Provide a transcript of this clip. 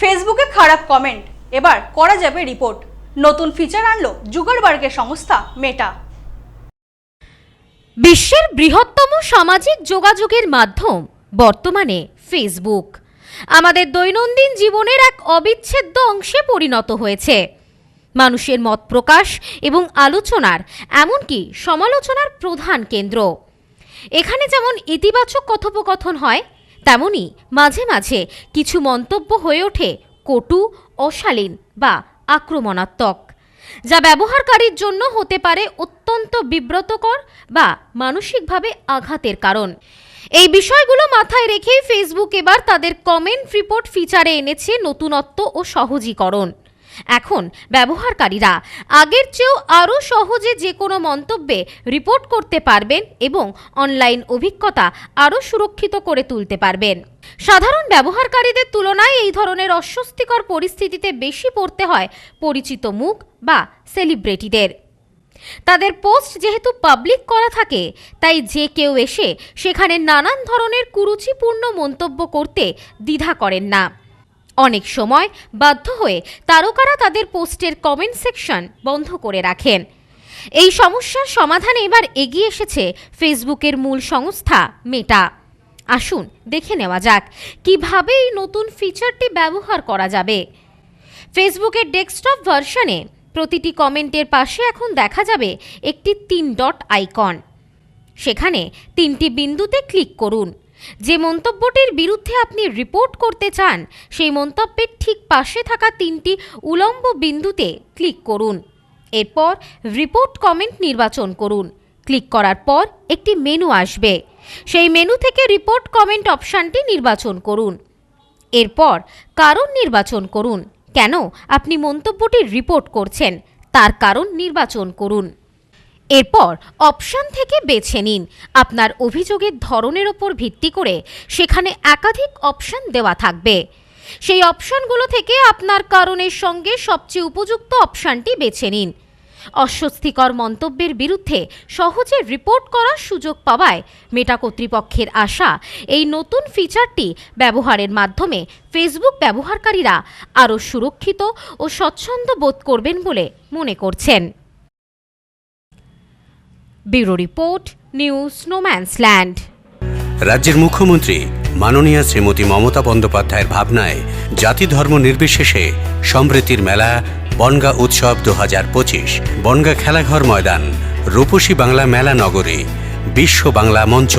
ফেসবুকে খারাপ কমেন্ট এবার করা যাবে রিপোর্ট নতুন ফিচার আনলো জুগারবার্গের সংস্থা মেটা বিশ্বের বৃহত্তম সামাজিক যোগাযোগের মাধ্যম বর্তমানে ফেসবুক আমাদের দৈনন্দিন জীবনের এক অবিচ্ছেদ্য অংশে পরিণত হয়েছে। মানুষের মত প্রকাশ এবং আলোচনার এমনকি সমালোচনার প্রধান কেন্দ্র। এখানে যেমন ইতিবাচক কথোপকথন হয় তেমনি মাঝে মাঝে কিছু মন্তব্য হয়ে ওঠে কটু, অশালীন বা আক্রমণাত্মক, যা ব্যবহারকারীর জন্য হতে পারে অত্যন্ত বিব্রতকর বা মানসিকভাবে আঘাতের কারণ। এই বিষয়গুলো মাথায় রেখেই ফেসবুক এবার তাদের কমেন্ট রিপোর্ট ফিচারে এনেছে নতুনত্ব ও সহজীকরণ। এখন ব্যবহারকারীরা আগের চেয়েও আরও সহজে যে কোনো মন্তব্যে রিপোর্ট করতে পারবেন এবং অনলাইন অভিজ্ঞতা আরও সুরক্ষিত করে তুলতে পারবেন। সাধারণ ব্যবহারকারীদের তুলনায় এই ধরনের অস্বস্তিকর পরিস্থিতিতে বেশি পড়তে হয় পরিচিত মুখ বা সেলিব্রিটিদের। তাদের পোস্ট যেহেতু পাবলিক করা থাকে, তাই যে কেউ এসে সেখানে নানান ধরনের কুরুচিপূর্ণ মন্তব্য করতে দ্বিধা করেন না। অনেক সময় বাধ্য হয়ে তারকারা তাদের পোস্টের কমেন্ট সেকশন বন্ধ করে রাখেন। এই সমস্যার সমাধানে এবার এগিয়ে এসেছে ফেসবুকের মূল সংস্থা মেটা। আসুন, দেখে নেওয়া যাক, কীভাবে এই নতুন ফিচারটি ব্যবহার করা যাবে? ফেসবুকের ডেস্কটপ ভার্সনে প্রতিটি কমেন্টের পাশে এখন দেখা যাবে একটি তিন ডট আইকন। সেখানে তিনটি বিন্দুতে ক্লিক করুন। যে মন্তব্যটির বিরুদ্ধে আপনি রিপোর্ট করতে চান, সেই মন্তব্যের ঠিক পাশে থাকা তিনটি উলম্ব বিন্দুতে ক্লিক করুন। এরপর রিপোর্ট কমেন্ট নির্বাচন করুন। ক্লিক করার পর একটি মেনু আসবে। সেই মেনু থেকে রিপোর্ট কমেন্ট অপশানটি নির্বাচন করুন। এরপর কারণ নির্বাচন করুন। কেন আপনি মন্তব্যটি রিপোর্ট করছেন, তার কারণ নির্বাচন করুন। এরপর অপশান থেকে বেছে নিন। আপনার অভিযোগের ধরনের ওপর ভিত্তি করে সেখানে একাধিক অপশান দেওয়া থাকবে। সেই অপশানগুলো থেকে আপনার কারণের সঙ্গে সবচেয়ে উপযুক্ত অপশানটি বেছে নিন। অস্বস্তিকর মন্তব্যের বিরুদ্ধে সহজে রিপোর্ট করার সুযোগ পাওয়ায় মেটা কর্তৃপক্ষের আশা, এই নতুন ফিচারটি ব্যবহারের মাধ্যমে ফেসবুক ব্যবহারকারীরা আরও সুরক্ষিত ও স্বচ্ছন্দ বোধ করবেন বলে মনে করছেন। ব্যুরো রিপোর্ট, নিউজ স্নোম্যান্সল্যান্ড রাজ্যের মুখ্যমন্ত্রী মাননীয়া শ্রীমতী মমতা বন্দ্যোপাধ্যায়ের ভাবনায় জাতি ধর্ম নির্বিশেষে সমৃদ্ধির মেলা, বনগা উৎসব দু হাজার পঁচিশ। বনগা খেলাঘর ময়দান, রূপসী বাংলা মেলা নগরী, বিশ্ব বাংলা মঞ্চ।